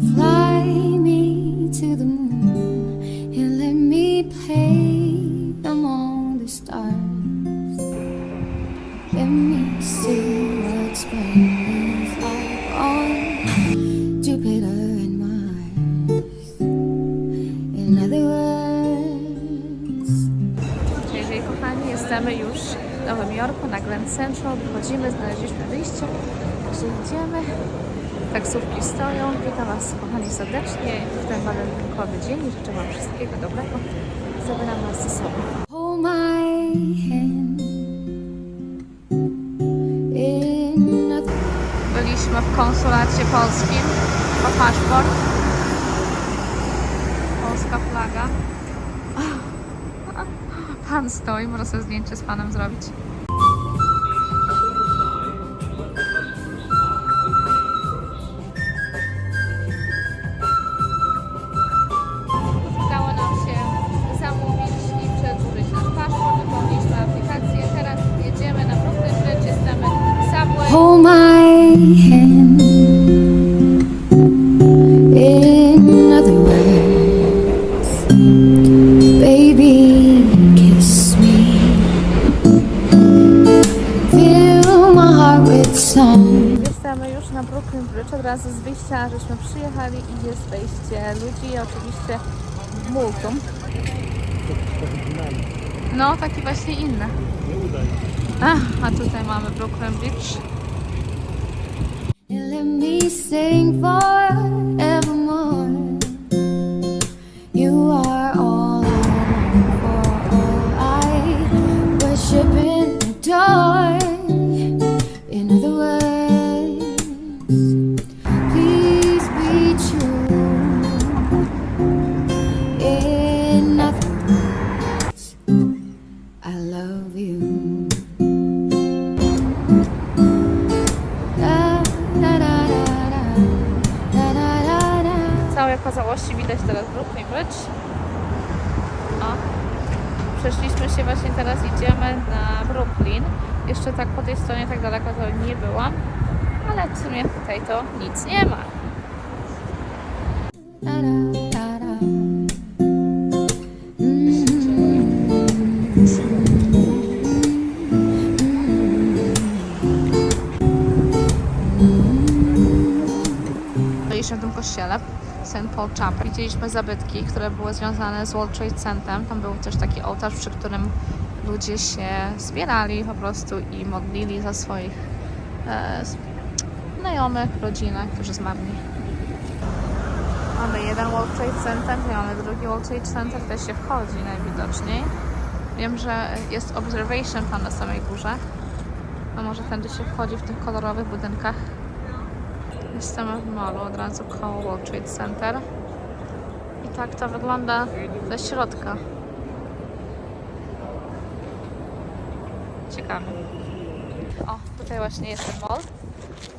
Fly me to the moon and let me play among the stars. Let me see on Jupiter and Mars. In other words, Jeżeli kochani, jesteśmy już w Nowym Jorku na Grand Central, wychodzimy, znaleźliśmy wyjście, także idziemy. Taksówki stoją. Witam Was kochani serdecznie w ten walentynkowy dzień i życzę Wam wszystkiego dobrego. Zabieram Was ze sobą. hold my hand. Byliśmy w konsulacie polskim po paszport. Polska flaga. Pan stoi, może sobie zdjęcie z panem zrobić. Razu z wyjścia, żeśmy przyjechali i jest wejście ludzi oczywiście multum. No, taki właśnie inny. A tutaj mamy Brooklyn Beach. Okazałości widać teraz Brooklyn Bridge. O, przeszliśmy się właśnie teraz, idziemy na Brooklyn. Jeszcze tak po tej stronie tak daleko to nie byłam, ale w sumie tutaj to nic nie ma. Da, Paul Chapel. Widzieliśmy zabytki, które były związane z World Trade Centerem. Tam był też taki ołtarz, przy którym ludzie się zbierali po prostu i modlili za swoich e, znajomych, rodzinę, którzy zmarli. Mamy jeden World Trade Center, mamy drugi World Trade Center, też się wchodzi najwidoczniej. Wiem, że jest observation tam na samej górze. A może tędy się wchodzi w tych kolorowych budynkach. Jestem w molu od razu koło World Trade Center. I tak to wygląda ze środka. Ciekawe. O, tutaj właśnie jest ten mall.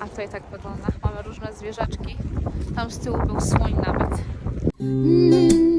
A tutaj tak wygląda. Mamy różne zwierzaczki. Tam z tyłu był słoń nawet. Mm.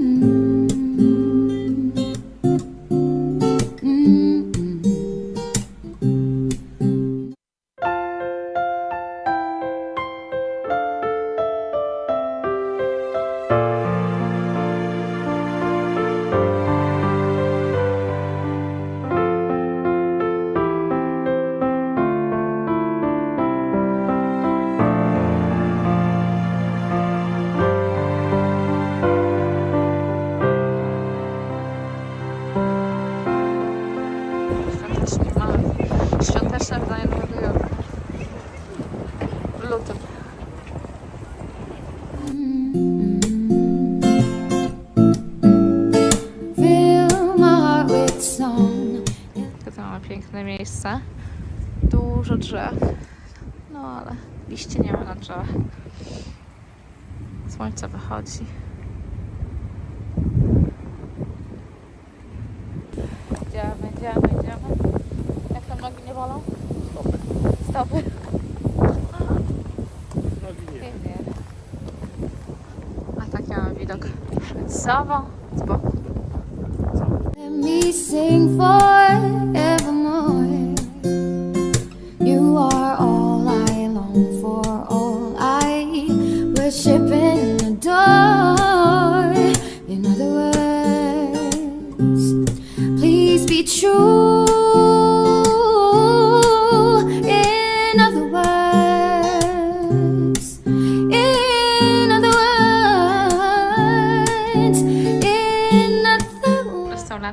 Piękne miejsce. Dużo drzew. No ale liście nie ma na drzewach. Słońce wychodzi. Idziemy, idziemy, idziemy. Jak tam nogi nie bolą? Stopy. Stopy. Pięknie. A tak ja mam widok przed sobą, z boku. Let me sing forevermore.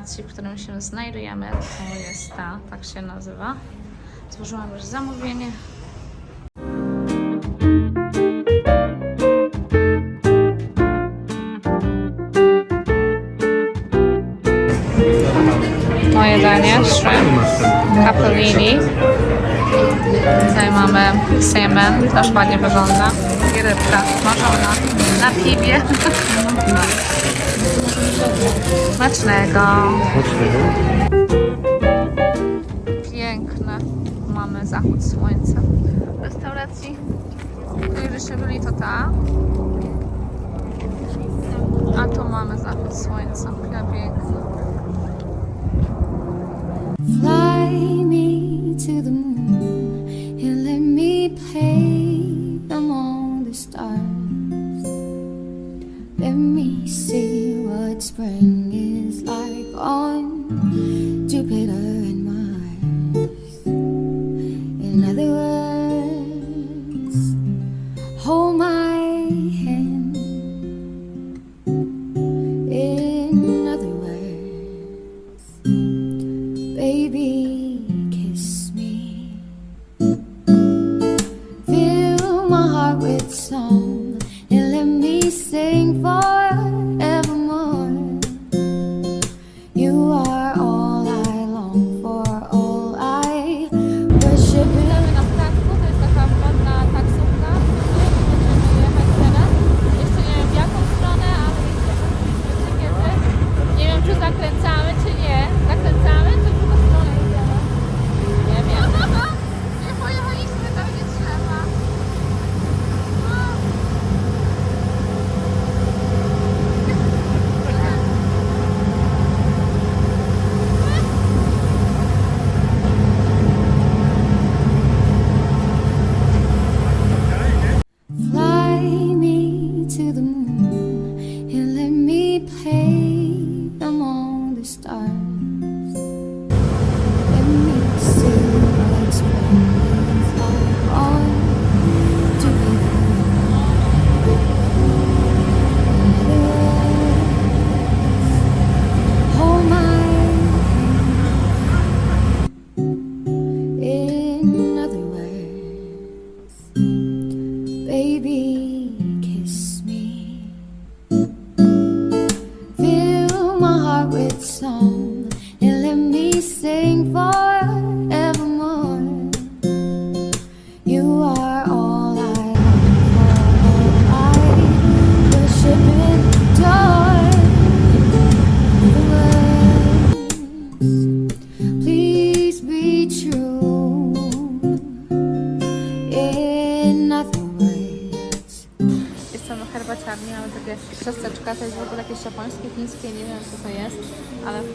W którym się znajdujemy, to jest ta, tak się nazywa. Złożyłam już zamówienie. Moje danie, shrimp, capellini. Tutaj mamy salmon, też ładnie wygląda. Rybka smażona na piwie. Smacznego. Piękne. Mamy zachód słońca. W restauracji, w której żeśmy byli, to ta. A tu mamy zachód słońca. Pięknie. Fly me to the moon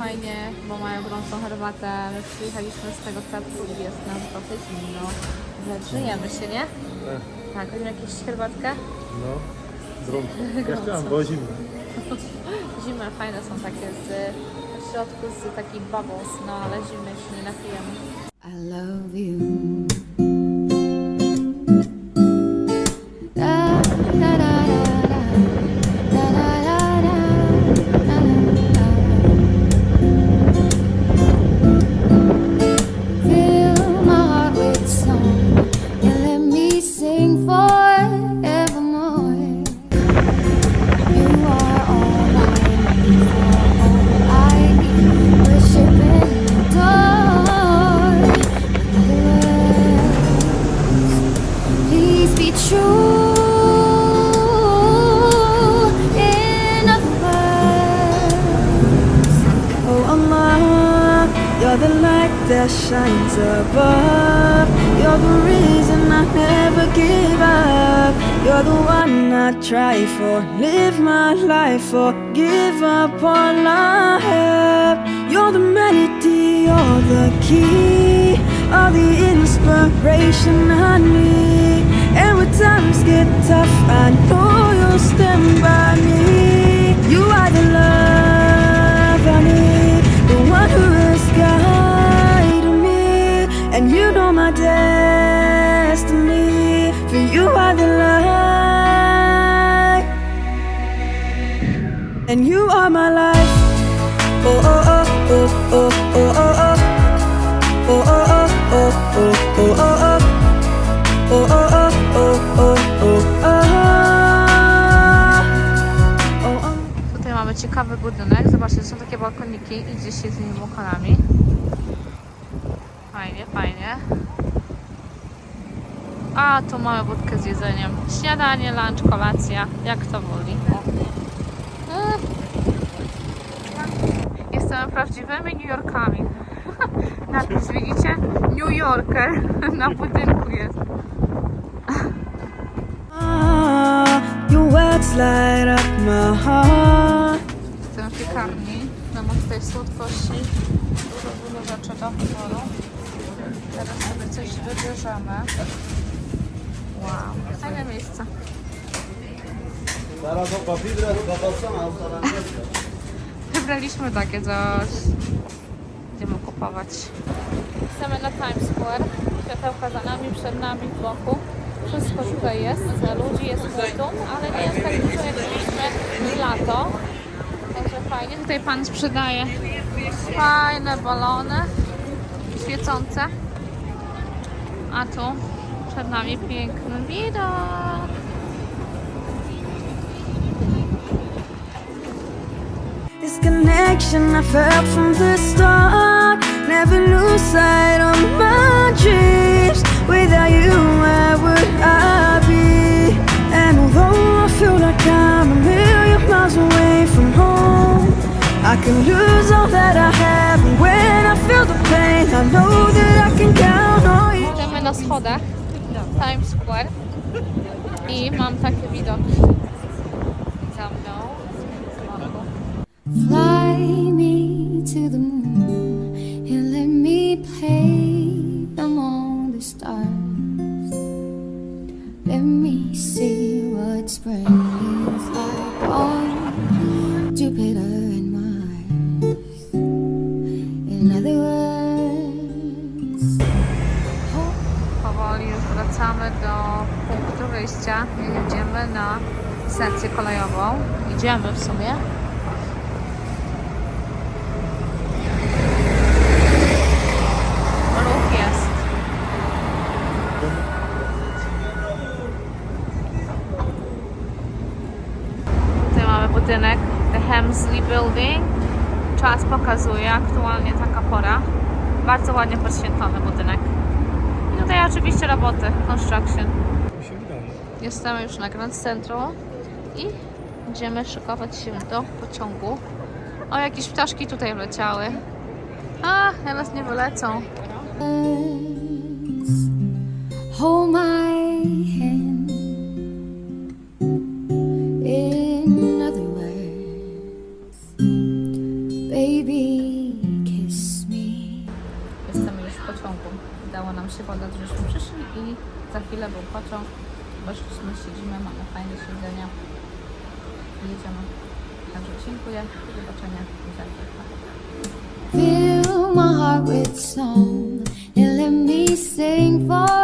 fajnie, bo mają gorącą herbatę. My przyjechaliśmy z tego statku i jest nam trochę zimno. Żyjemy się, nie? Tak, weźmiemy jakąś herbatkę. No, drąg. Ja chciałam, było zimno. Zimne fajne są takie z, w środku z takich bubbles, no ale zimne się nie napijemy. I love you. You're the light that shines above. You're the reason I never give up. You're the one I try for, live my life for, give up all I have. You're the melody, you're the key, all the inspiration I need. And when times get tough, I know you'll of ciekawy budynek. Zobaczcie, są takie balkoniki i gdzieś się z tymi balkonami. Fajnie, fajnie. A, tu mamy budkę z jedzeniem. Śniadanie, lunch, kolacja. Jak to woli. O. Ech. Jesteśmy prawdziwymi New Yorkami. Napis widzicie? New Yorker na budynku jest. Ah, Your words light up my heart. Piekarni. Mamy tutaj słodkości. Dużo, dużo rzeczy do wyboru. Teraz sobie coś wybierzemy. Wow, fajne miejsce. Wybraliśmy takie coś. Będziemy kupować. Chcemy na Times Square. Światełka za nami, przed nami, w boku. Wszystko tutaj jest. Ludzi jest multum, ale nie jest tak dużo jak mieliśmy lato. Fajnie. Tutaj pan sprzedaje fajne balony świecące. A tu przed nami piękny widok. This connection I felt from the start. Never lose sight of my dreams. Without you, where would I be? And although I feel like I'm a million miles away from I can lose all that I have. And when I feel the pain, I know that I can count on you. Jesteśmy na schodach Times Square i mam takie widoki za mną. Fly me to the moon Powoli już wracamy do punktu wyjścia. Jedziemy na stację kolejową. Idziemy w sumie. Ruch jest. Tutaj mamy budynek The Hemsley Building. Czas pokazuje, aktualnie taka pora. Bardzo ładnie podświetlony budynek. I tutaj oczywiście roboty, construction. Jesteśmy już na Grand Central i będziemy szykować się do pociągu. O, jakieś ptaszki tutaj wleciały. A, teraz nie wylecą. hold my hand. Się podać, żeśmy przyszli i za chwilę był pociąg. Weszliśmy, siedzimy, mamy fajne siedzenia. Jedziemy. Także dziękuję. Do zobaczenia. Fill my heart with song and let me sing forever.